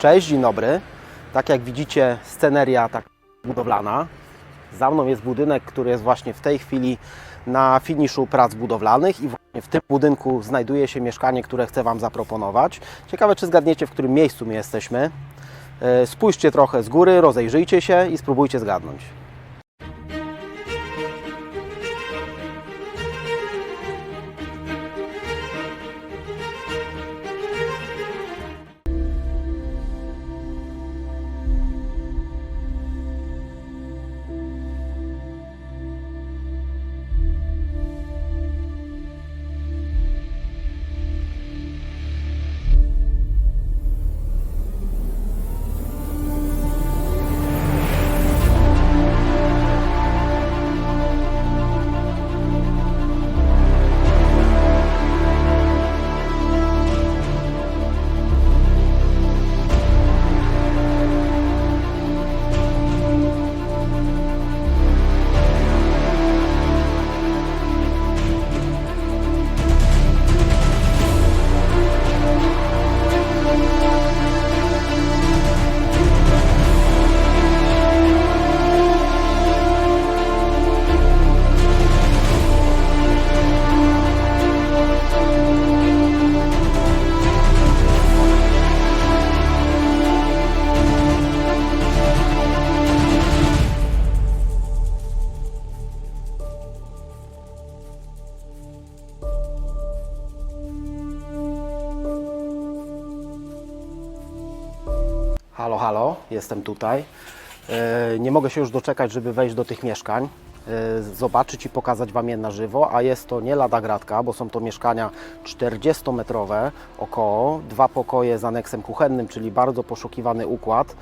Cześć, dzień dobry. Tak jak widzicie, sceneria tak budowlana. Za mną jest budynek, który jest właśnie w tej chwili na finiszu prac budowlanych i właśnie w tym budynku znajduje się mieszkanie, które chcę Wam zaproponować. Ciekawe, czy zgadniecie, w którym miejscu my jesteśmy. E, Spójrzcie trochę z góry, rozejrzyjcie się i spróbujcie zgadnąć. Jestem tutaj. E, Nie mogę się już doczekać, żeby wejść do tych mieszkań, e, zobaczyć i pokazać Wam je na żywo, a jest to nie lada gratka, bo są to mieszkania 40-metrowe około, dwa pokoje z aneksem kuchennym, czyli bardzo poszukiwany układ.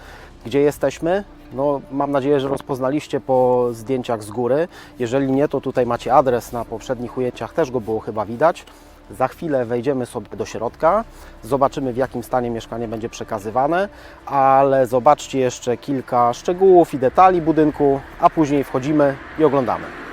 Gdzie jesteśmy? No, mam nadzieję, że rozpoznaliście po zdjęciach z góry. Jeżeli nie, to tutaj macie adres, na poprzednich ujęciach też go było chyba widać. Za chwilę wejdziemy sobie do środka, zobaczymy w jakim stanie mieszkanie będzie przekazywane, ale zobaczcie jeszcze kilka szczegółów i detali budynku, a później wchodzimy i oglądamy.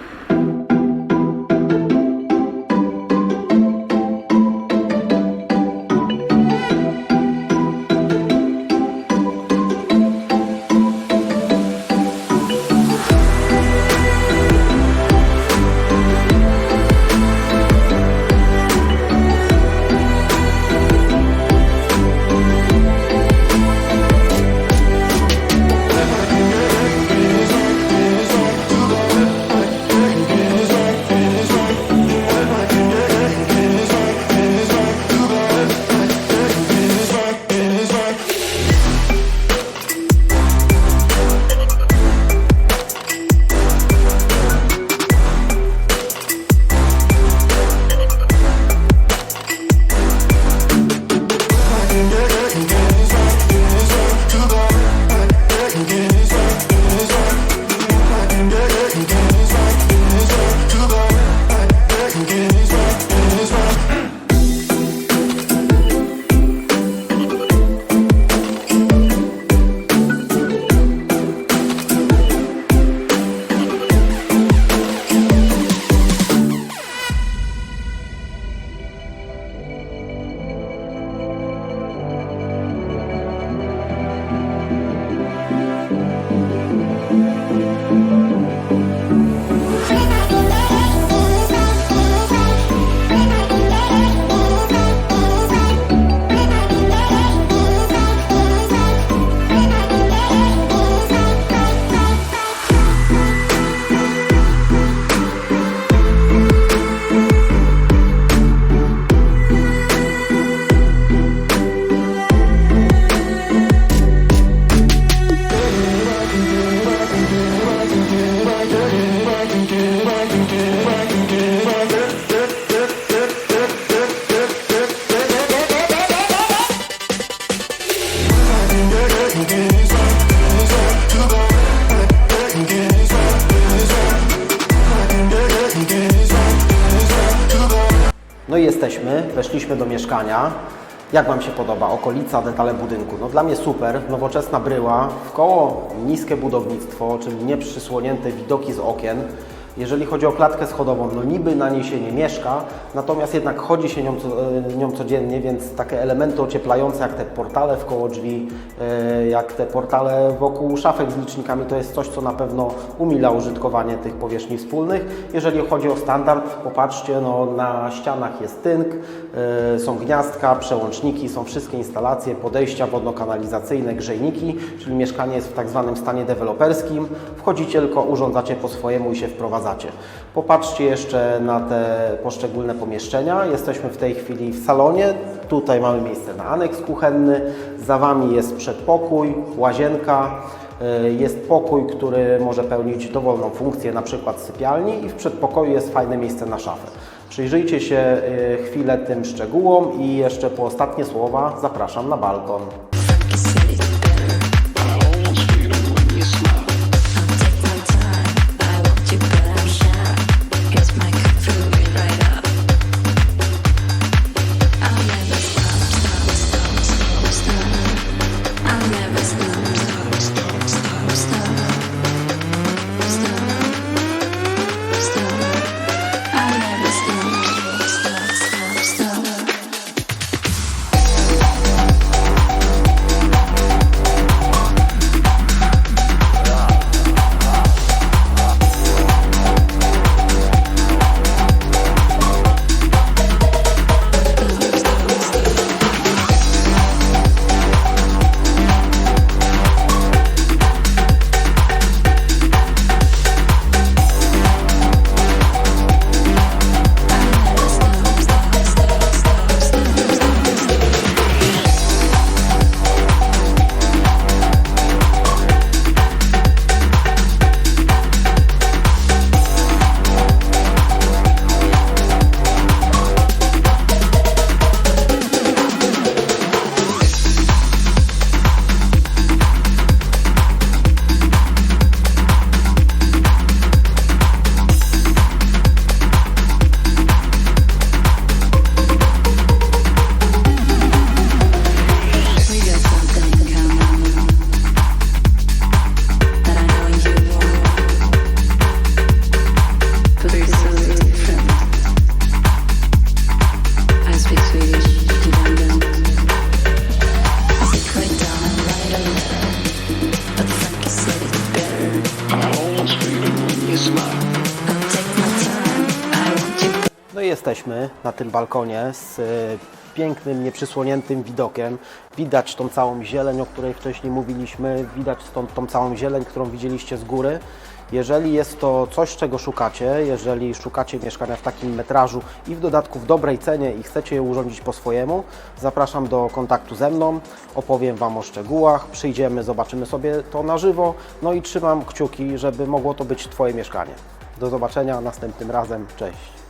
Jesteśmy, weszliśmy do mieszkania. Jak Wam się podoba? Okolica, detale budynku. No dla mnie super, nowoczesna bryła, w koło niskie budownictwo, czyli nieprzysłonięte widoki z okien. Jeżeli chodzi o klatkę schodową, no niby na niej się nie mieszka, natomiast jednak chodzi się nią, e, nią codziennie, więc takie elementy ocieplające jak te portale w koło drzwi, e, jak te portale wokół szafek z licznikami, to jest coś, co na pewno umila użytkowanie tych powierzchni wspólnych. Jeżeli chodzi o standard, popatrzcie, no na ścianach jest tynk, e, są gniazdka, przełączniki, są wszystkie instalacje, podejścia wodno-kanalizacyjne, grzejniki, czyli mieszkanie jest w tak zwanym stanie deweloperskim. Wchodzicie tylko, urządzacie po swojemu i się wprowadzacie. Popatrzcie jeszcze na te poszczególne pomieszczenia. Jesteśmy w tej chwili w salonie. Tutaj mamy miejsce na aneks kuchenny. Za Wami jest przedpokój, łazienka. Y, Jest pokój, który może pełnić dowolną funkcję, na przykład sypialni i w przedpokoju jest fajne miejsce na szafę. Przyjrzyjcie się y, chwilę tym szczegółom i jeszcze po ostatnie słowa zapraszam na balkon. Jesteśmy na tym balkonie z e, pięknym, nieprzysłoniętym widokiem. Widać tą całą zieleń, o której wcześniej mówiliśmy, widać stąd tą całą zieleń, którą widzieliście z góry. Jeżeli jest to coś, czego szukacie, jeżeli szukacie mieszkania w takim metrażu i w dodatku w dobrej cenie i chcecie je urządzić po swojemu, zapraszam do kontaktu ze mną, opowiem Wam o szczegółach, przyjdziemy, zobaczymy sobie to na żywo, no i trzymam kciuki, żeby mogło to być Twoje mieszkanie. Do zobaczenia następnym razem, cześć!